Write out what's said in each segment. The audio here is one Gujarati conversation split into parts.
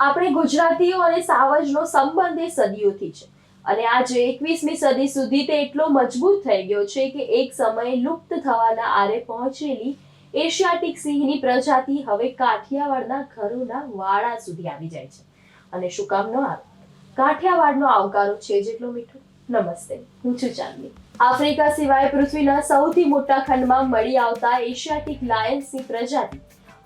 આપણે ગુજરાતીઓ અને સાવજનો સંબંધ એ સદીઓથી છે. અને આજે એકવીસમી સદી સુધી તે એટલો મજબૂત થઈ ગયો છે કે એક સમયે લુપ્ત થવાના આરે પહોંચેલી એશિયાટિક સિંહની પ્રજાતિ હવે કાઠિયાવાડના ઘરોના વાડા સુધી આવી જાય છે. અને શું કામ ન આવે? કાઠિયાવાડનો આવકારો છે જેટલો મીઠો? નમસ્તે, હું છું ચાંદની. આફ્રિકા સિવાય પૃથ્વીના સૌથી મોટા ખંડમાં મળી આવતા એશિયાટિક લાયન્સની પ્રજાતિ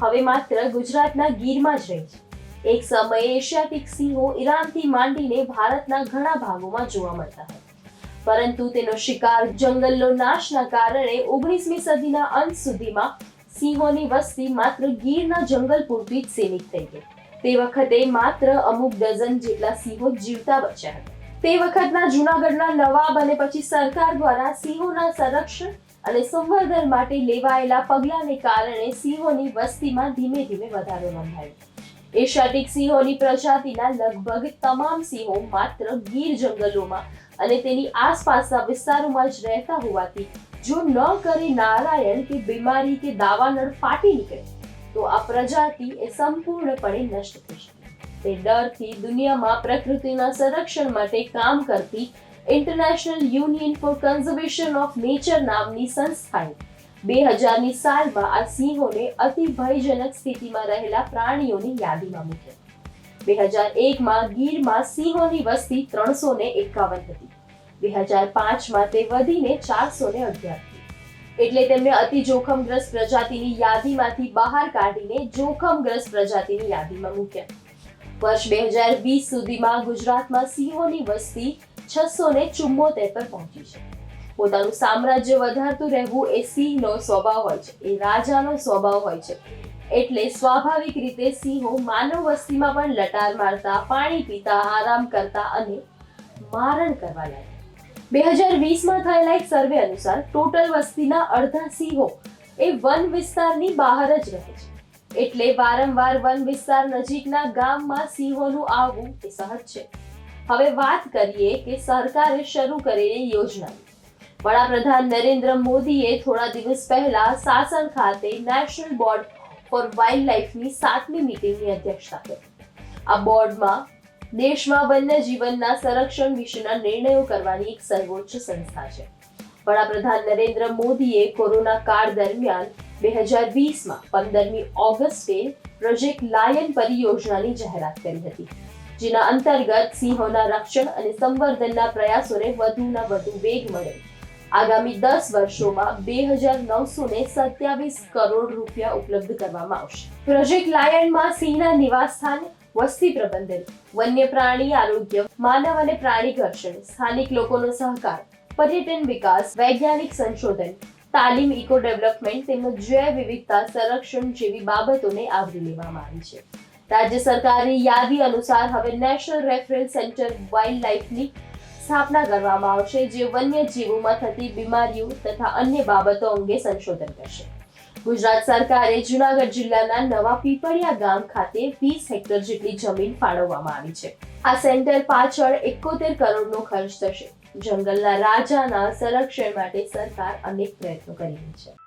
હવે માત્ર ગુજરાતના ગીરમાં જ રહી છે. એક સમયે એશિયાટિક સિંહો ઈરાનથી માંડીને ભારતના ઘણા ભાગોમાં જોવા મળતા હતા. પરંતુ તેનો શિકાર જંગલનો નાશના કારણે ઓગણીસમી સદીના અંત સુધીમાં સિંહોની વસ્તી માત્ર ગીરના જંગલ પૂરતી જ સીમિત થઈ ગઈ. તે વખતે માત્ર અમુક ડઝન જેટલા સિંહો જીવતા બચ્યા હતા. તે વખતના જૂનાગઢના નવાબ અને પછી સરકાર દ્વારા સિંહોના સંરક્ષણ અને સંવર્ધન માટે લેવાયેલા પગલાંને કારણે સિંહોની વસ્તીમાં ધીમે ધીમે વધારો નોંધાયો. એશિયાટિક સિંહોની પ્રજાતિના લગભગ તમામ સિંહો માત્ર ગીર જંગલોમાં અને તેની આસપાસના વિસ્તારોમાં જ રહેતા હોવાથી, જો ન કરે નારાયણ કે બીમારી કે દાવાનળ ફાટી નીકળે, તો આ પ્રજાતિ એ સંપૂર્ણપણે નષ્ટ થઈ શકે. તે ડરથી દુનિયામાં પ્રકૃતિના સંરક્ષણ માટે કામ કરતી international union for conservation of nature નામની સંસ્થાએ બે હજારની સાલમાં આ સિંહોને અતિ ભયજનક સ્થિતિમાં રહેલા પ્રાણીઓની યાદીમાં મૂક્યા. બે હજાર એકમાં ગીરમાં સિંહોની વસ્તી ત્રણસો ને એકાવન હતી. બે હજાર પાંચમાં તે વધીને ચારસો ને અગિયાર એટલે તેમને અતિ જોખમગ્રસ્ત પ્રજાતિની યાદીમાંથી બહાર કાઢીને જોખમગ્રસ્ત પ્રજાતિની યાદીમાં મૂક્યા. વર્ષ બે હજાર વીસ સુધીમાં ગુજરાતમાં સિંહોની વસ્તી છસો ને ચુમ્મોતેર પર પહોંચી છે. પોતાનું સામ્રાજ્ય વધારતું રહેવું એ સિંહનો સ્વભાવ હોય છે. એ રાજાનો સ્વભાવ હોય છે. એટલે સ્વાભાવિક રીતે સિંહો માનવ વસ્તીમાં પણ લટાર મારતા, પાણી પીતા, આરામ કરતા અને મારણ કરવા લાગ્યા. બે હજાર વીસમાં થયેલા એક સર્વે અનુસાર ટોટલ વસ્તીના અડધા સિંહો એ વન વિસ્તારની બહાર જ રહે છે. એટલે વારંવાર વન વિસ્તાર નજીકના ગામમાં સિંહોનું આવવું એ સહજ છે. હવે વાત કરીએ કે સરકારે શરૂ કરેલી યોજના. વડાપ્રધાન નરેન્દ્ર મોદીએ થોડા દિવસ પહેલા સાસણ ખાતે નેશનલ બોર્ડ ફોર વાઇલ્ડ લાઇફની સાતમી મીટિંગની અધ્યક્ષતા કરી. આ બોર્ડમાં દેશમાં વન્ય જીવનના સંરક્ષણ વિશેના નિર્ણયો કરવાની એક સર્વોચ્ચ સંસ્થા છે. વડાપ્રધાન નરેન્દ્ર મોદીએ કોરોના કાળ દરમિયાન બે હજાર વીસમાં પંદરમી ઓગસ્ટે પ્રોજેક્ટ લાયન પરિયોજનાની જાહેરાત કરી હતી, જેના અંતર્ગત સિંહોના રક્ષણ અને સંવર્ધનના પ્રયાસોને વધુના વધુ વેગ મળે. આગામી દસ વર્ષોમાં બે હજાર નવસો ને સત્યાવીસ કરોડ રૂપિયા ઉપલબ્ધ કરવામાં આવશે. પ્રોજેક્ટ લાયનમાં સિંહના નિવાસસ્થાન વસ્તી પ્રબંધન, વન્ય પ્રાણી આરોગ્ય, માનવ અને પ્રાણી ઘર્ષણ, સ્થાનિક લોકોનો સહકાર, પર્યટન વિકાસ, વૈજ્ઞાનિક સંશોધન, તાલીમ, ઇકો ડેવલપમેન્ટ તેમજ જૈવ વિવિધતા સંરક્ષણ જેવી બાબતોને આવરી લેવામાં આવી છે. રાજ્ય સરકારની યાદી અનુસાર હવે નેશનલ રેફરન્સ સેન્ટર વાઇલ્ડ લાઇફની સ્થાપના કરવામાં આવશે, જે વન્ય જીવોમાં થતી બીમારીઓ તથા અન્ય બાબતો અંગે સંશોધન કરશે. ગુજરાત સરકારે જુનાગઢ જિલ્લાના નવા પીપળિયા ગામ ખાતે વીસ હેક્ટર જેટલી જમીન ફાળવવામાં આવી છે. આ સેન્ટર પાછળ એકોતેર કરોડનો ખર્ચ થશે. જંગલના રાજાના સંરક્ષણ માટે સરકાર અનેક પ્રયત્નો કરી રહી છે.